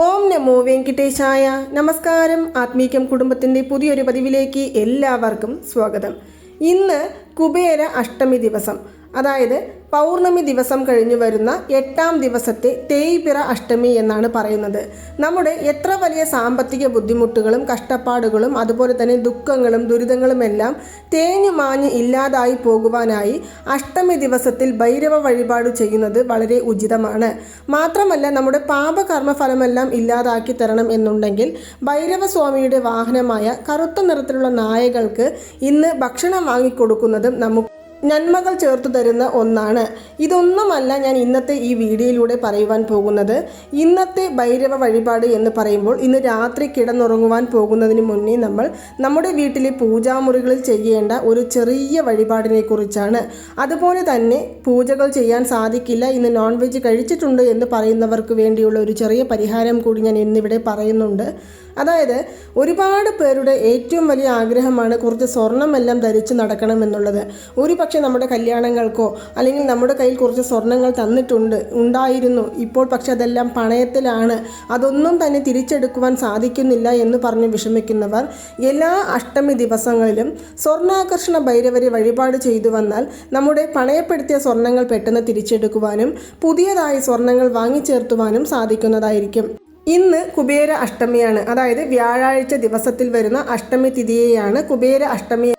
ഓം നമോ വെങ്കിട്ടേശായ. നമസ്കാരം. ആത്മീകം കുടുംബത്തിന്റെ പുതിയൊരു പതിവിലേക്ക് എല്ലാവർക്കും സ്വാഗതം. ഇന്ന് കുബേര അഷ്ടമി ദിവസം. അതായത് പൗർണമി ദിവസം കഴിഞ്ഞു വരുന്ന എട്ടാം ദിവസത്തെ തേയ്പിറ അഷ്ടമി എന്നാണ് പറയുന്നത്. നമ്മുടെ എത്ര വലിയ സാമ്പത്തിക ബുദ്ധിമുട്ടുകളും കഷ്ടപ്പാടുകളും അതുപോലെ തന്നെ ദുഃഖങ്ങളും ദുരിതങ്ങളും എല്ലാം തേഞ്ഞു മാഞ്ഞ് ഇല്ലാതായി പോകുവാനായി അഷ്ടമി ദിവസത്തിൽ ഭൈരവ വഴിപാട് ചെയ്യുന്നത് വളരെ ഉചിതമാണ്. മാത്രമല്ല നമ്മുടെ പാപകർമ്മ ഫലമെല്ലാം ഇല്ലാതാക്കി തരണം എന്നുണ്ടെങ്കിൽ ഭൈരവ സ്വാമിയുടെ വാഹനമായ കറുത്ത നിറത്തിലുള്ള നായകൾക്ക് ഇന്ന് ഭക്ഷണം വാങ്ങിക്കൊടുക്കുന്നതും നമുക്ക് നന്മകൾ ചേർത്തു തരുന്ന ഒന്നാണ്. ഇതൊന്നുമല്ല ഞാൻ ഇന്നത്തെ ഈ വീഡിയോയിലൂടെ പറയുവാൻ പോകുന്നത്. ഇന്നത്തെ ഭൈരവ വഴിപാട് എന്ന് പറയുമ്പോൾ ഇന്ന് രാത്രി കിടന്നുറങ്ങുവാൻ പോകുന്നതിന് മുന്നേ നമ്മൾ നമ്മുടെ വീട്ടിലെ പൂജാമുറികളിൽ ചെയ്യേണ്ട ഒരു ചെറിയ വഴിപാടിനെ കുറിച്ചാണ്. അതുപോലെ തന്നെ പൂജകൾ ചെയ്യാൻ സാധിക്കില്ല ഇന്ന് നോൺ വെജ് കഴിച്ചിട്ടുണ്ട് എന്ന് പറയുന്നവർക്ക് വേണ്ടിയുള്ള ഒരു ചെറിയ പരിഹാരം കൂടി ഞാൻ ഇന്നിവിടെ പറയുന്നുണ്ട്. അതായത് ഒരുപാട് പേരുടെ ഏറ്റവും വലിയ ആഗ്രഹമാണ് കുറച്ച് സ്വർണമെല്ലാം ധരിച്ച് നടക്കണമെന്നുള്ളത് ഒരു പക്ഷേ നമ്മുടെ കല്യാണങ്ങൾക്കോ അല്ലെങ്കിൽ നമ്മുടെ കയ്യിൽ കുറച്ച് സ്വർണങ്ങൾ തന്നിട്ടുണ്ട് ഉണ്ടായിരുന്നു. ഇപ്പോൾ പക്ഷെ അതെല്ലാം പണയത്തിലാണ്. അതൊന്നും തന്നെ തിരിച്ചെടുക്കുവാൻ സാധിക്കുന്നില്ല എന്ന് പറഞ്ഞ് വിഷമിക്കുന്നവർ എല്ലാ അഷ്ടമി ദിവസങ്ങളിലും സ്വർണാകർഷണ ഭൈരവരെ വഴിപാട് ചെയ്തു വന്നാൽ നമ്മുടെ പണയപ്പെടുത്തിയ സ്വർണങ്ങൾ പെട്ടെന്ന് തിരിച്ചെടുക്കുവാനും പുതിയതായി സ്വർണങ്ങൾ വാങ്ങിച്ചേർത്തുവാനും സാധിക്കുന്നതായിരിക്കും. ഇന്ന് കുബേര അഷ്ടമിയാണ്. അതായത് വ്യാഴാഴ്ച ദിവസത്തിൽ വരുന്ന അഷ്ടമി തിഥിയെയാണ് കുബേര അഷ്ടമി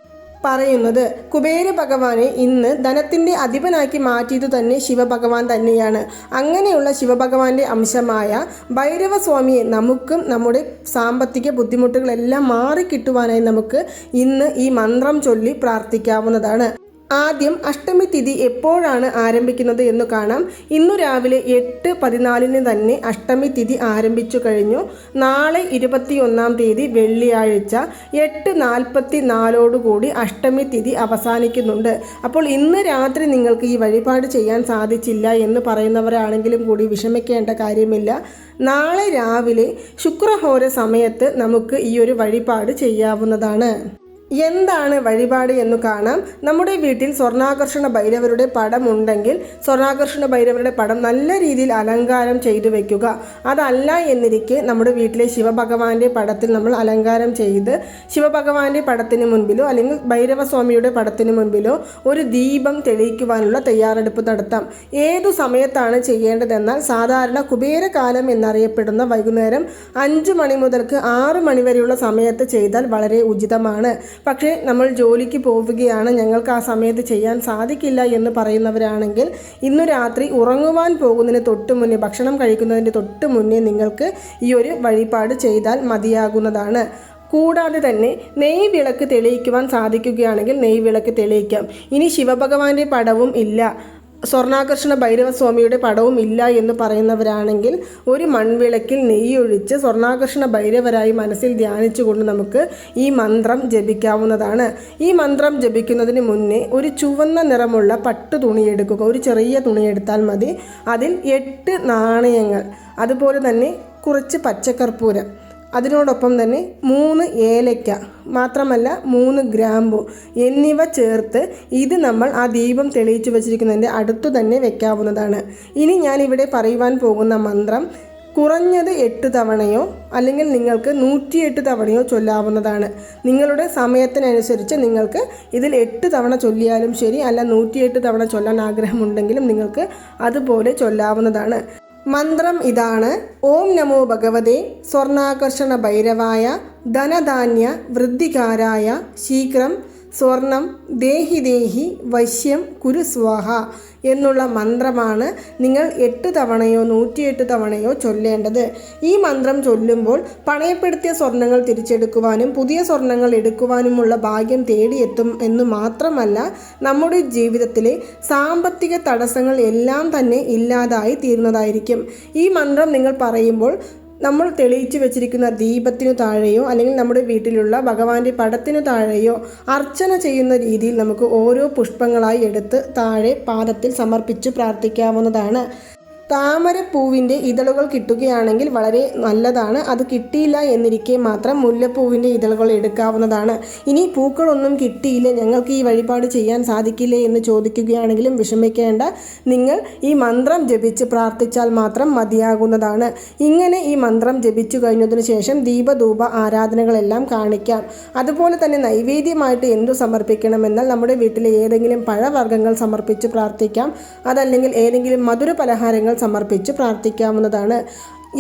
പറയുന്നത്. കുബേര ഭഗവാനെ ഇന്ന് ധനത്തിന്റെ അധിപനാക്കി മാറ്റിയത് തന്നെ ശിവഭഗവാൻ തന്നെയാണ്. അങ്ങനെയുള്ള ശിവഭഗവാന്റെ അംശമായ ഭൈരവസ്വാമിയെ നമുക്കും നമ്മുടെ സാമ്പത്തിക ബുദ്ധിമുട്ടുകളെല്ലാം മാറിക്കിട്ടുവാനായി നമുക്ക് ഇന്ന് ഈ മന്ത്രം ചൊല്ലി പ്രാർത്ഥിക്കാവുന്നതാണ്. ആദ്യം അഷ്ടമി തിഥി എപ്പോഴാണ് ആരംഭിക്കുന്നത് എന്ന് കാണാം. ഇന്നു രാവിലെ എട്ട് പതിനാലിന് തന്നെ അഷ്ടമി തിഥി ആരംഭിച്ചു കഴിഞ്ഞു. നാളെ ഇരുപത്തിയൊന്നാം തീയതി വെള്ളിയാഴ്ച എട്ട് നാൽപ്പത്തി നാലോടുകൂടി അഷ്ടമി തിഥി അവസാനിക്കുന്നുണ്ട്. അപ്പോൾ ഇന്ന് രാത്രി നിങ്ങൾക്ക് ഈ വഴിപാട് ചെയ്യാൻ സാധിച്ചില്ല എന്ന് പറയുന്നവരാണെങ്കിലും കൂടി വിഷമിക്കേണ്ട കാര്യമില്ല. നാളെ രാവിലെ ശുക്രഹോര സമയത്ത് നമുക്ക് ഈ ഒരു വഴിപാട് ചെയ്യാവുന്നതാണ്. എന്താണ് വഴിപാട് എന്ന് കാണാം. നമ്മുടെ വീട്ടിൽ സ്വർണാകർഷണ ഭൈരവരുടെ പടം ഉണ്ടെങ്കിൽ സ്വർണാകർഷണ ഭൈരവരുടെ പടം നല്ല രീതിയിൽ അലങ്കാരം ചെയ്തു വെക്കുക. അതല്ല എന്നിരിക്കെ നമ്മുടെ വീട്ടിലെ ശിവഭഗവാന്റെ പടത്തിൽ നമ്മൾ അലങ്കാരം ചെയ്ത് ശിവഭഗവാന്റെ പടത്തിന് മുൻപിലോ അല്ലെങ്കിൽ ഭൈരവസ്വാമിയുടെ പടത്തിന് മുൻപിലോ ഒരു ദീപം തെളിയിക്കുവാനുള്ള തയ്യാറെടുപ്പ് നടത്താം. ഏതു സമയത്താണ് ചെയ്യേണ്ടതെന്നാൽ സാധാരണ കുബേരകാലം എന്നറിയപ്പെടുന്ന വൈകുന്നേരം അഞ്ച് മണി മുതൽക്ക് ആറ് മണി വരെയുള്ള സമയത്ത് ചെയ്താൽ വളരെ ഉചിതമാണ്. പക്ഷേ നമ്മൾ ജോലിക്ക് പോവുകയാണ് ഞങ്ങൾക്ക് ആ സമയത്ത് ചെയ്യാൻ സാധിക്കില്ല എന്ന് പറയുന്നവരാണെങ്കിൽ ഇന്നു രാത്രി ഉറങ്ങുവാൻ പോകുന്നതിന് തൊട്ട് മുന്നേ ഭക്ഷണം കഴിക്കുന്നതിന്റെ തൊട്ട് മുന്നേ നിങ്ങൾക്ക് ഈ ഒരു വഴിപാട് ചെയ്താൽ മതിയാകുന്നതാണ്. കൂടാതെ തന്നെ നെയ് വിളക്ക് തെളിയിക്കുവാൻ സാധിക്കുകയാണെങ്കിൽ നെയ് വിളക്ക് തെളിയിക്കാം. ഇനി ശിവഭഗവാന്റെ പടവും ഇല്ല. സ്വർണാകർഷണ ഭൈരവസ്വാമിയുടെ പടവും ഇല്ല എന്ന് പറയുന്നവരാണെങ്കിൽ ഒരു മൺവിളക്കിൽ നെയ്യൊഴിച്ച് സ്വർണാകർഷണ ഭൈരവരായി മനസ്സിൽ ധ്യാനിച്ചുകൊണ്ട് നമുക്ക് ഈ മന്ത്രം ജപിക്കാവുന്നതാണ്. ഈ മന്ത്രം ജപിക്കുന്നതിന് മുന്നേ ഒരു ചുവന്ന നിറമുള്ള പട്ട് തുണി എടുക്കുക. ഒരു ചെറിയ തുണി എടുത്താൽ മതി. അതിൽ എട്ട് നാണയങ്ങൾ. അതുപോലെ തന്നെ കുറച്ച് പച്ചക്കർപ്പൂരം. അതിനോടൊപ്പം തന്നെ മൂന്ന് ഏലയ്ക്ക മാത്രമല്ല മൂന്ന് ഗ്രാമ്പു എന്നിവ ചേർത്ത് ഇത് നമ്മൾ ആ ദീപം തെളിയിച്ചു വച്ചിരിക്കുന്നതിന്റെ അടുത്തു തന്നെ വെക്കാവുന്നതാണ്. ഇനി ഞാനിവിടെ പറയുവാൻ പോകുന്ന മന്ത്രം കുറഞ്ഞത് എട്ട് തവണയോ അല്ലെങ്കിൽ നിങ്ങൾക്ക് നൂറ്റിയെട്ട് തവണയോ ചൊല്ലാവുന്നതാണ്. നിങ്ങളുടെ സമയത്തിനനുസരിച്ച് നിങ്ങൾക്ക് ഇതിൽ എട്ട് തവണ ചൊല്ലിയാലും ശരി അല്ല നൂറ്റിയെട്ട് തവണ ചൊല്ലാൻ ആഗ്രഹമുണ്ടെങ്കിലും നിങ്ങൾക്ക് അതുപോലെ ചൊല്ലാവുന്നതാണ്. മന്ത്രം ഇതാണ്. ഓം നമോ ഭഗവതേ സ്വർണാകർഷണ ഭൈരവായ ധനധാന്യ വൃദ്ധികാരായ ശീഘ്രം സ്വർണം ദേഹി ദേഹി വശ്യം കുരുസ്വാഹ എന്നുള്ള മന്ത്രമാണ് നിങ്ങൾ എട്ട് തവണയോ നൂറ്റിയെട്ട് തവണയോ ചൊല്ലേണ്ടത്. ഈ മന്ത്രം ചൊല്ലുമ്പോൾ പണയപ്പെടുത്തിയ സ്വർണങ്ങൾ തിരിച്ചെടുക്കുവാനും പുതിയ സ്വർണങ്ങൾ എടുക്കുവാനുമുള്ള ഭാഗ്യം തേടിയെത്തും എന്ന് മാത്രമല്ല നമ്മുടെ ജീവിതത്തിലെ സാമ്പത്തിക തടസ്സങ്ങൾ എല്ലാം തന്നെ ഇല്ലാതായി തീരുന്നതായിരിക്കും ഈ മന്ത്രം നിങ്ങൾ പറയുമ്പോൾ നമ്മൾ തെളിയിച്ച് വെച്ചിരിക്കുന്ന ദീപത്തിനു താഴെയോ അല്ലെങ്കിൽ നമ്മുടെ വീട്ടിലുള്ള ഭഗവാന്റെ പടത്തിനു താഴെയോ അർച്ചന ചെയ്യുന്ന രീതിയിൽ നമുക്ക് ഓരോ പുഷ്പങ്ങളായി എടുത്ത് താഴെ പാദത്തിൽ സമർപ്പിച്ച് പ്രാർത്ഥിക്കാവുന്നതാണ്. താമരപ്പൂവിന്റെ ഇതളുകൾ കിട്ടുകയാണെങ്കിൽ വളരെ നല്ലതാണ്. അത് കിട്ടിയില്ല എന്നിരിക്കെ മാത്രം മുല്ലപ്പൂവിന്റെ ഇതളുകൾ എടുക്കാവുന്നതാണ്. ഇനി പൂക്കളൊന്നും കിട്ടിയില്ല. ഞങ്ങൾക്ക് ഈ വഴിപാട് ചെയ്യാൻ സാധിക്കില്ലേ എന്ന് ചോദിക്കുകയാണെങ്കിലും വിഷമിക്കേണ്ട. നിങ്ങൾ ഈ മന്ത്രം ജപിച്ച് പ്രാർത്ഥിച്ചാൽ മാത്രം മതിയാകുന്നതാണ്. ഇങ്ങനെ ഈ മന്ത്രം ജപിച്ചു കഴിഞ്ഞതിന് ശേഷം ദീപധൂപ ആരാധനകളെല്ലാം കാണിക്കാം. അതുപോലെ തന്നെ നൈവേദ്യമായിട്ട് എന്തു സമർപ്പിക്കണമെന്നാൽ നമ്മുടെ വീട്ടിലെ ഏതെങ്കിലും പഴവർഗങ്ങൾ സമർപ്പിച്ച് പ്രാർത്ഥിക്കാം. അതല്ലെങ്കിൽ ഏതെങ്കിലും മധുര പലഹാരങ്ങൾ സമർപ്പിച്ച് പ്രാർത്ഥിക്കാവുന്നതാണ്.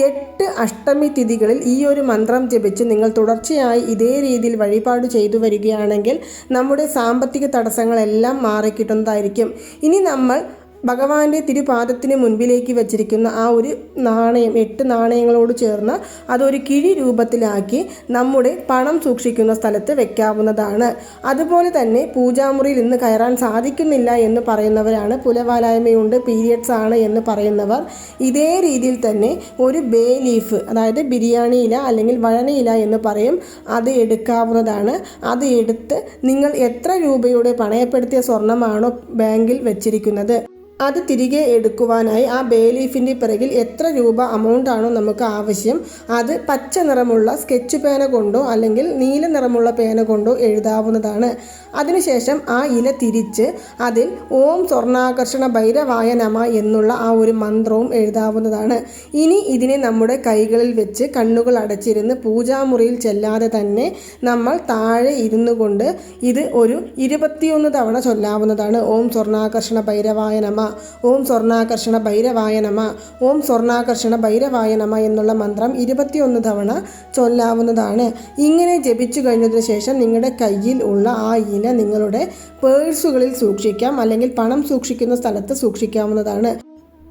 എട്ട് അഷ്ടമി തിഥികളിൽ ഈ ഒരു മന്ത്രം ജപിച്ച് നിങ്ങൾ തുടർച്ചയായി ഇതേ രീതിയിൽ വഴിപാട് ചെയ്തു വരികയാണെങ്കിൽ നമ്മുടെ സാമ്പത്തിക തടസ്സങ്ങളെല്ലാം മാറിക്കിട്ടുന്നതായിരിക്കും. ഇനി നമ്മൾ ഭഗവാന്റെ തിരുപാദത്തിന് മുൻപിലേക്ക് വച്ചിരിക്കുന്ന ആ ഒരു നാണയം എട്ട് നാണയങ്ങളോട് ചേർന്ന് അതൊരു കിഴി രൂപത്തിലാക്കി നമ്മുടെ പണം സൂക്ഷിക്കുന്ന സ്ഥലത്ത് വെക്കാവുന്നതാണ്. അതുപോലെ തന്നെ പൂജാമുറിയിൽ ഇന്ന് കയറാൻ സാധിക്കുന്നില്ല എന്ന് പറയുന്നവരാണ് പുലവാലായ്മയുണ്ട് പീരിയഡ്സ് ആണ് എന്ന് പറയുന്നവർ. ഇതേ രീതിയിൽ തന്നെ ഒരു ബേ ലീഫ് അതായത് ബിരിയാണി ഇല അല്ലെങ്കിൽ വഴനയില എന്ന് പറയും അത് എടുക്കാവുന്നതാണ്. അത് എടുത്ത് നിങ്ങൾ എത്ര രൂപയുടെ പണയപ്പെടുത്തിയ സ്വർണമാണോ ബാങ്കിൽ വെച്ചിരിക്കുന്നത്? അത് തിരികെ എടുക്കുവാനായി ആ ബേ ലീഫിന്റെ പിറകിൽ എത്ര രൂപ അമൗണ്ട് ആണോ നമുക്ക് ആവശ്യം അത് പച്ച നിറമുള്ള സ്കെച്ച് പേന കൊണ്ടോ അല്ലെങ്കിൽ നീല നിറമുള്ള പേന കൊണ്ടോ എഴുതാവുന്നതാണ്. അതിനുശേഷം ആ ഇല തിരിച്ച് അതിൽ ഓം സ്വർണാകർഷണ ഭൈരവായ നമ എന്നുള്ള ആ ഒരു മന്ത്രവും എഴുതാവുന്നതാണ്. ഇനി ഇതിനെ നമ്മുടെ കൈകളിൽ വെച്ച് കണ്ണുകൾ അടച്ചിരുന്ന് പൂജാമുറിയിൽ ചെല്ലാതെ തന്നെ നമ്മൾ താഴെ ഇരുന്നു കൊണ്ട് ഇത് ഒരു ഇരുപത്തിയൊന്ന് തവണ ചൊല്ലാവുന്നതാണ്. ഓം സ്വർണാകർഷണ ഭൈരവായ നമ. ഓം സ്വർണാകർഷണ ഭൈരവായ നമ. ഓം സ്വർണാകർഷണ ഭൈരവായ നമ എന്നുള്ള മന്ത്രം ഇരുപത്തിയൊന്ന് തവണ ചൊല്ലാവുന്നതാണ്. ഇങ്ങനെ ജപിച്ചു കഴിഞ്ഞതിന് ശേഷം നിങ്ങളുടെ കയ്യിൽ ഉള്ള ആ ഇല നിങ്ങളുടെ പേഴ്സുകളിൽ സൂക്ഷിക്കാം അല്ലെങ്കിൽ പണം സൂക്ഷിക്കുന്ന സ്ഥലത്ത് സൂക്ഷിക്കാവുന്നതാണ്.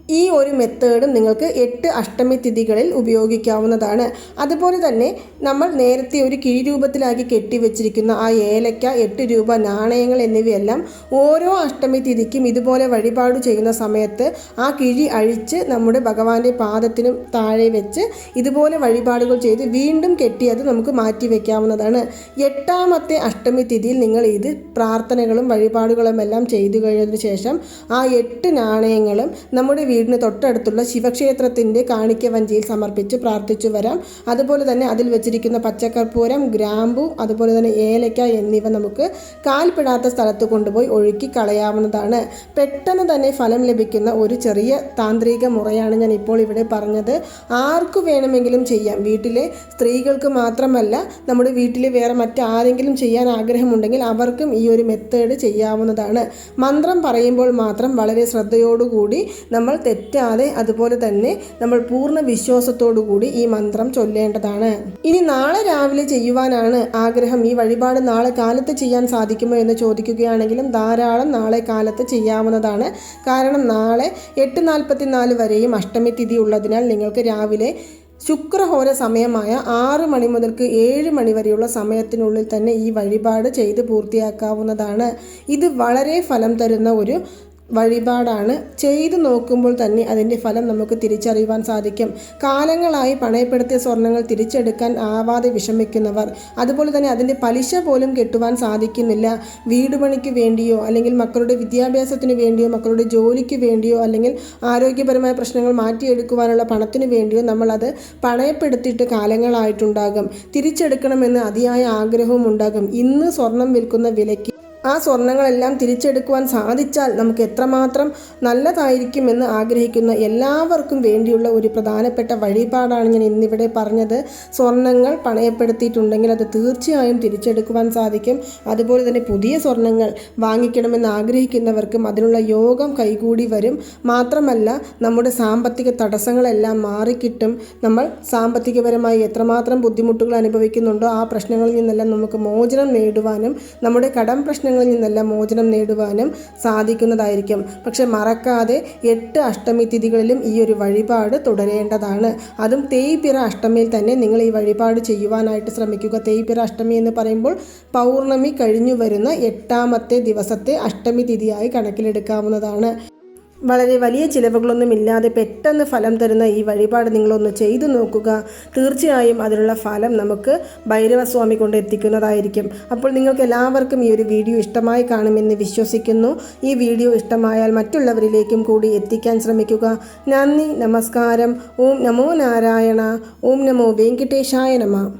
ഈ ഒരു മെത്തേഡും നിങ്ങൾക്ക് എട്ട് അഷ്ടമി തിഥികളിൽ ഉപയോഗിക്കാവുന്നതാണ്. അതുപോലെ തന്നെ നമ്മൾ നേരത്തെ ഒരു കിഴി രൂപത്തിലാക്കി കെട്ടിവെച്ചിരിക്കുന്ന ആ ഏലക്ക എട്ട് രൂപ നാണയങ്ങൾ എന്നിവയെല്ലാം ഓരോ അഷ്ടമി തിഥിക്കും ഇതുപോലെ വഴിപാട് ചെയ്യുന്ന സമയത്ത് ആ കിഴി അഴിച്ച് നമ്മുടെ ഭഗവാന്റെ പാദത്തിനും താഴെ വെച്ച് ഇതുപോലെ വഴിപാടുകൾ ചെയ്ത് വീണ്ടും കെട്ടി അത് നമുക്ക് മാറ്റി വെക്കാവുന്നതാണ്. എട്ടാമത്തെ അഷ്ടമി തിഥിയിൽ നിങ്ങൾ ഇത് പ്രാർത്ഥനകളും വഴിപാടുകളും എല്ലാം ചെയ്തു കഴിഞ്ഞതിന് ശേഷം ആ എട്ട് നാണയങ്ങളും നമ്മുടെ വീടിന് തൊട്ടടുത്തുള്ള ശിവക്ഷേത്രത്തിന്റെ കാണിക്ക വഞ്ചിയിൽ സമർപ്പിച്ച് പ്രാർത്ഥിച്ചു വരാം. അതുപോലെ തന്നെ അതിൽ വെച്ചിരിക്കുന്ന പച്ചക്കർപ്പൂരം ഗ്രാമ്പു അതുപോലെ തന്നെ ഏലക്ക എന്നിവ നമുക്ക് കാൽപ്പെടാത്ത സ്ഥലത്ത് കൊണ്ടുപോയി ഒഴുക്കി കളയാവുന്നതാണ്. പെട്ടെന്ന് തന്നെ ഫലം ലഭിക്കുന്ന ഒരു ചെറിയ താന്ത്രിക മുറയാണ് ഞാൻ ഇപ്പോൾ ഇവിടെ പറഞ്ഞത്. ആർക്കു വേണമെങ്കിലും ചെയ്യാം. വീട്ടിലെ സ്ത്രീകൾക്ക് മാത്രമല്ല നമ്മുടെ വീട്ടിൽ വേറെ മറ്റാരെങ്കിലും ചെയ്യാൻ ആഗ്രഹമുണ്ടെങ്കിൽ അവർക്കും ഈ ഒരു മെത്തേഡ് ചെയ്യാവുന്നതാണ്. മന്ത്രം പറയുമ്പോൾ മാത്രം വളരെ ശ്രദ്ധയോടുകൂടി നമ്മൾ തെറ്റാതെ അതുപോലെ തന്നെ നമ്മൾ പൂർണ വിശ്വാസത്തോടു കൂടി ഈ മന്ത്രം ചൊല്ലേണ്ടതാണ്. ഇനി നാളെ രാവിലെ ചെയ്യുവാനാണ് ആഗ്രഹം. ഈ വഴിപാട് നാളെ കാലത്ത് ചെയ്യാൻ സാധിക്കുമോ എന്ന് ചോദിക്കുകയാണെങ്കിലും ധാരാളം നാളെ കാലത്ത് ചെയ്യാവുന്നതാണ്. കാരണം നാളെ എട്ട് നാൽപ്പത്തിനാല് വരെയും അഷ്ടമി തിഥി ഉള്ളതിനാൽ നിങ്ങൾക്ക് രാവിലെ ശുക്രഹോര സമയമായ ആറ് മണി മുതൽക്ക് ഏഴ് മണി വരെയുള്ള സമയത്തിനുള്ളിൽ തന്നെ ഈ വഴിപാട് ചെയ്ത് പൂർത്തിയാക്കാവുന്നതാണ്. ഇത് വളരെ ഫലം തരുന്ന ഒരു വഴിപാടാണ്. ചെയ്തു നോക്കുമ്പോൾ തന്നെ അതിന്റെ ഫലം നമുക്ക് തിരിച്ചറിയുവാൻ സാധിക്കും. കാലങ്ങളായി പണയപ്പെടുത്തിയ സ്വർണങ്ങൾ തിരിച്ചെടുക്കാൻ ആവാതെ വിഷമിക്കുന്നവർ അതുപോലെ തന്നെ അതിന്റെ പലിശ പോലും കെട്ടുവാൻ സാധിക്കുന്നില്ല. വീട് പണിക്ക് വേണ്ടിയോ അല്ലെങ്കിൽ മക്കളുടെ വിദ്യാഭ്യാസത്തിന് വേണ്ടിയോ മക്കളുടെ ജോലിക്ക് വേണ്ടിയോ അല്ലെങ്കിൽ ആരോഗ്യപരമായ പ്രശ്നങ്ങൾ മാറ്റിയെടുക്കുവാനുള്ള പണത്തിന് വേണ്ടിയോ നമ്മളത് പണയപ്പെടുത്തിയിട്ട് കാലങ്ങളായിട്ടുണ്ടാകും. തിരിച്ചെടുക്കണമെന്ന് അതിയായ ആഗ്രഹവും ഉണ്ടാകും. ഇന്ന് സ്വർണം വിൽക്കുന്ന വിലയ്ക്ക് ആ സ്വർണങ്ങളെല്ലാം തിരിച്ചെടുക്കുവാൻ സാധിച്ചാൽ നമുക്ക് എത്രമാത്രം നല്ലതായിരിക്കുമെന്ന് ആഗ്രഹിക്കുന്ന എല്ലാവർക്കും വേണ്ടിയുള്ള ഒരു പ്രധാനപ്പെട്ട വഴിപാടാണ് ഞാൻ ഇന്നിവിടെ പറഞ്ഞത്. സ്വർണങ്ങൾ പണയപ്പെടുത്തിയിട്ടുണ്ടെങ്കിൽ അത് തീർച്ചയായും തിരിച്ചെടുക്കുവാൻ സാധിക്കും. അതുപോലെ തന്നെ പുതിയ സ്വർണങ്ങൾ വാങ്ങിക്കണമെന്ന് ആഗ്രഹിക്കുന്നവർക്കും അതിനുള്ള യോഗം കൈകൂടി വരും. മാത്രമല്ല നമ്മുടെ സാമ്പത്തിക തടസ്സങ്ങളെല്ലാം മാറിക്കിട്ടും. നമ്മൾ സാമ്പത്തികപരമായി എത്രമാത്രം ബുദ്ധിമുട്ടുകൾ അനുഭവിക്കുന്നുണ്ടോ ആ പ്രശ്നങ്ങളിൽ നിന്നെല്ലാം നമുക്ക് മോചനം നേടുവാനും നമ്മുടെ കടം പ്രശ്നങ്ങളിൽ നിന്നെല്ലാം മോചനം നേടുവാനും സാധിക്കുന്നതായിരിക്കും. പക്ഷെ മറക്കാതെ എട്ട് അഷ്ടമി തിഥികളിലും ഈ ഒരു വഴിപാട് തുടരേണ്ടതാണ്. അതും തേയ്പിറ അഷ്ടമിയിൽ തന്നെ നിങ്ങൾ ഈ വഴിപാട് ചെയ്യുവാനായിട്ട് ശ്രമിക്കുക. തേയ്പിറ അഷ്ടമി എന്ന് പറയുമ്പോൾ പൗർണമി കഴിഞ്ഞു വരുന്ന എട്ടാമത്തെ ദിവസത്തെ അഷ്ടമി തിഥിയായി കണക്കിലെടുക്കാവുന്നതാണ്. വളരെ വലിയ ചിലവുകളൊന്നും ഇല്ലാതെ പെട്ടെന്ന് ഫലം തരുന്ന ഈ വഴിപാട് നിങ്ങളൊന്ന് ചെയ്തു നോക്കുക. തീർച്ചയായും അതിനുള്ള ഫലം നമുക്ക് ഭൈരവസ്വാമി കൊണ്ട് എത്തിക്കുന്നതായിരിക്കും. അപ്പോൾ നിങ്ങൾക്ക് എല്ലാവർക്കും ഈ ഒരു വീഡിയോ ഇഷ്ടമായി കാണുമെന്ന് വിശ്വസിക്കുന്നു. ഈ വീഡിയോ ഇഷ്ടമായാൽ മറ്റുള്ളവരിലേക്കും കൂടി എത്തിക്കാൻ ശ്രമിക്കുക. നന്ദി നമസ്കാരം. ഓം നമോ നാരായണ. ഓം നമോ വെങ്കിട്ടേശായ നമ.